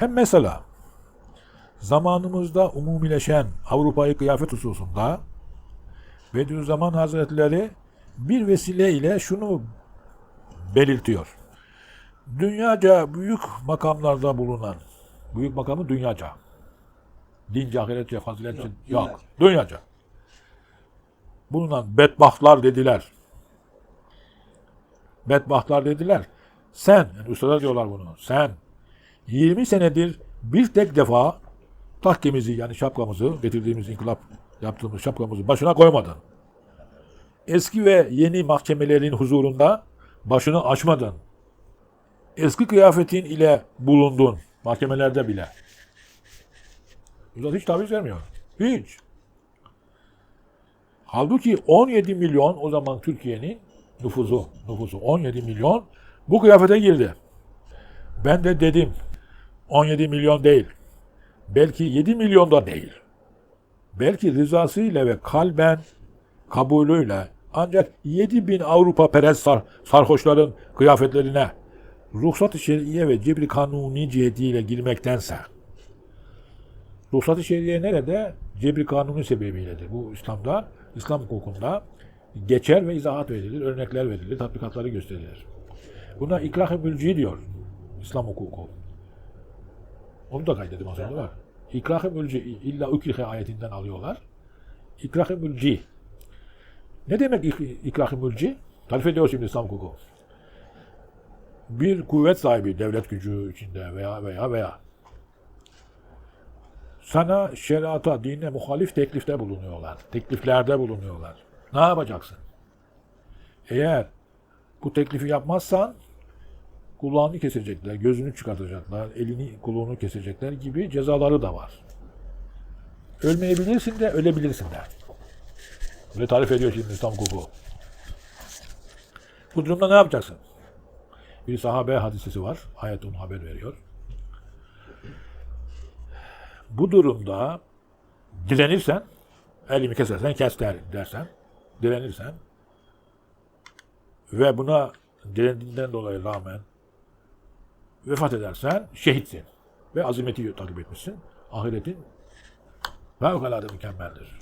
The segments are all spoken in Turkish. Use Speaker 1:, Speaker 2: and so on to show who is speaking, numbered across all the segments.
Speaker 1: Hem mesela zamanımızda umumileşen Avrupa'yı kıyafet hususunda Bediüzzaman Hazretleri bir vesile ile şunu belirtiyor. Dünyaca büyük makamlarda bulunan, büyük makamı dünyaca, dince, ahiretçe, faziletçe yok.
Speaker 2: dünyaca.
Speaker 1: Dünyaca. Bulunan bedbahtlar dediler. Bedbahtlar dediler. Sen, yani ustalar diyorlar bunu, sen 20 senedir bir tek defa takkemizi yani şapkamızı, getirdiğimiz inkılap yaptığımız şapkamızı başına koymadın. Eski ve yeni mahkemelerin huzurunda başını açmadın. Eski kıyafetin ile bulundun mahkemelerde bile. Üstad hiç taviz vermiyor. Hiç. Halbuki 17 milyon o zaman Türkiye'nin nüfusu, nüfusu 17 milyon bu kıyafete girdi. Ben de dedim 17 milyon değil. Belki 7 milyon da değil. Belki rızasıyla ve kalben kabulüyle ancak 7 bin Avrupa perest sar, sarhoşların kıyafetlerine ruhsat-ı şer'iye ve cebri kanuni cihetiyle girmektense ruhsat-ı şer'iye nerede? Cebri kanuni sebebiyledir. Bu İslam'da, İslam hukukunda geçer ve izahat verilir, örnekler verilir, tatbikatları gösterilir. Buna ikrah-ı mülci diyor İslam hukuku. Onu da kaydedim az önce var. İkrah-ı mülci, illa ukrihe ayetinden alıyorlar. İkrah-ı mülci. Ne demek ik- ikrah-ı mülci? Tarif ediyor şimdi İslam hukuku. Bir kuvvet sahibi, devlet gücü içinde veya veya veya sana şeriata, dine muhalif teklifte bulunuyorlar. Tekliflerde bulunuyorlar. Ne yapacaksın? Eğer bu teklifi yapmazsan kulağını kesecekler, gözünü çıkartacaklar, elini, kuluğunu kesecekler gibi cezaları da var. Ölmeyebilirsin de ölebilirsin de. Böyle tarif ediyor şimdi İslam hukuku. Bu durumda ne yapacaksın? Bir sahabe hadisesi var. Ayet onu haber veriyor. Bu durumda direnirsen, elimi kesersen kes der, dersen, direnirsen ve buna direndiğinden dolayı rağmen vefat edersen şehitsin. Ve azimeti takip etmişsin. Ahiretin fevkalade mükemmeldir.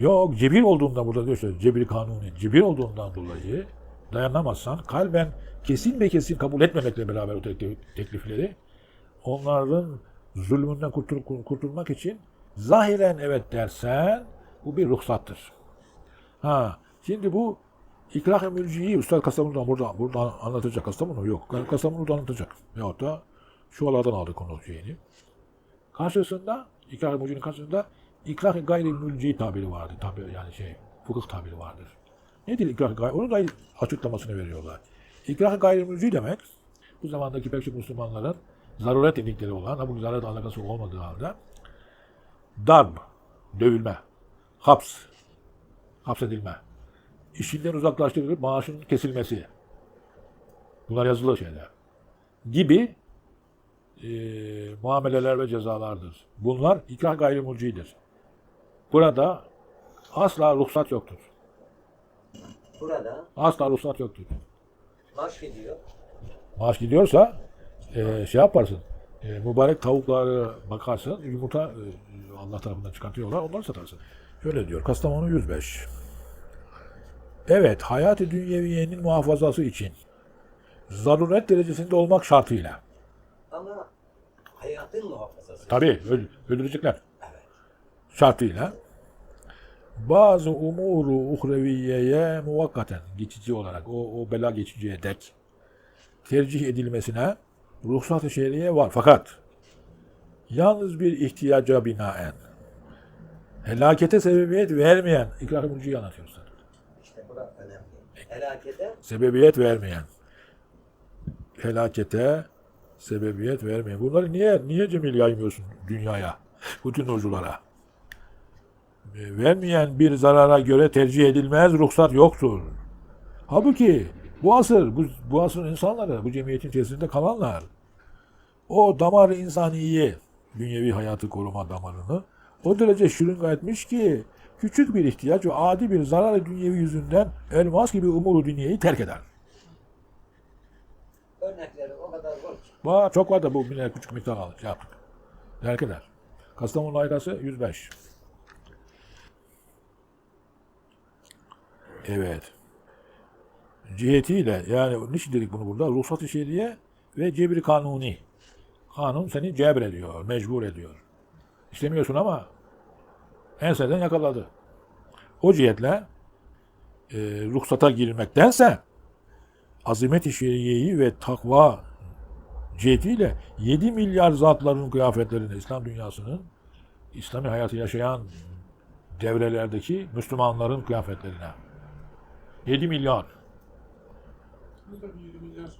Speaker 1: Yok cebir olduğundan burada diyor şöyle, cebir kanuni, cebir olduğundan dolayı dayanamazsan kalben kesin ve kesin kabul etmemekle beraber o tek- teklifleri onların zulmünden kurtul- kurtulmak için zahiren evet dersen bu bir ruhsattır. Ha, şimdi bu İkrah-ı Mülci'yi Üstad Kastamonu'dan burada, burada anlatacak. Kastamonu yok. Kastamonu'da anlatacak. Veyahut da şualardan aldık onu şeyini. Karşısında İkrah-ı Mülci'nin karşısında İkrah-ı Gayri Mülci tabiri vardır. Tabi, yani şey, fıkıh tabiri vardır. Nedir İkrah-ı Gayri? Onun da açıklamasını veriyorlar. İkrah-ı Gayri Mülci demek, bu zamandaki pek çok Müslümanların zaruret dedikleri olan, ha bu zaruret alakası olmadığı halde, darb, dövülme, haps, hapsedilme, işinden uzaklaştırılıp maaşının kesilmesi. Bunlar yazılı şeyler. Gibi e, muameleler ve cezalardır. Bunlar ikrah gayrimulcidir. Burada asla ruhsat yoktur.
Speaker 2: Burada
Speaker 1: Asla ruhsat yoktur.
Speaker 2: maaş gidiyor.
Speaker 1: Maaş gidiyorsa e, şey yaparsın. E, mübarek tavukları bakarsın. Yumurta e, Allah tarafından çıkartıyorlar. Onları satarsın. Şöyle diyor. Kastamonu 105. Evet. Hayat-ı dünyeviyenin muhafazası için zaruret derecesinde olmak şartıyla.
Speaker 2: Ama hayatın muhafazası.
Speaker 1: Tabii öl- öldürecekler.
Speaker 2: Evet.
Speaker 1: Şartıyla bazı umuru uhreviyeye muvakkaten geçici olarak o, o bela geçiciye dek tercih edilmesine ruhsat-ı şer'iye var. Fakat yalnız bir ihtiyaca binaen helakete sebebiyet vermeyen mülciyi anlatıyoruz. Zaten.
Speaker 2: İşte bu da önemli. Helakete
Speaker 1: Sebebiyet vermeyen helakete sebebiyet vermeyen. Bunları niye niye cemil yaymıyorsun dünyaya? Bütün nurculara. E, Vermeyen bir zarara göre tercih edilmez, ruhsat yoktur. Halbuki bu asır, bu, bu asrın insanları, bu cemiyetin içerisinde kalanlar, o damar insaniyi, dünyevi hayatı koruma damarını o derece şırınga etmiş ki küçük bir ihtiyaç ve adi bir zarar dünyevi yüzünden elmas gibi umuru dünyayı terk eder.
Speaker 2: örnekleri o kadar var ki.
Speaker 1: Var, çok var da bu yine küçük miktar aldık. Şey yaptık. Derkeler. Kastamonu layıkası 105. Evet. Cihetiyle yani niçin dedik bunu burada? Ruhsat-ı şeriye ve cebri kanuni. Kanun seni cebrediyor, mecbur ediyor. İstemiyorsun ama enseden yakaladı. O cihetle e, ruhsata girilmektense azimet-i şeriyeyi ve takva cihetiyle 7 milyar zatların kıyafetlerini İslam dünyasının İslami hayatı yaşayan devrelerdeki Müslümanların kıyafetlerine 7 milyar.
Speaker 3: Bir 20 milyar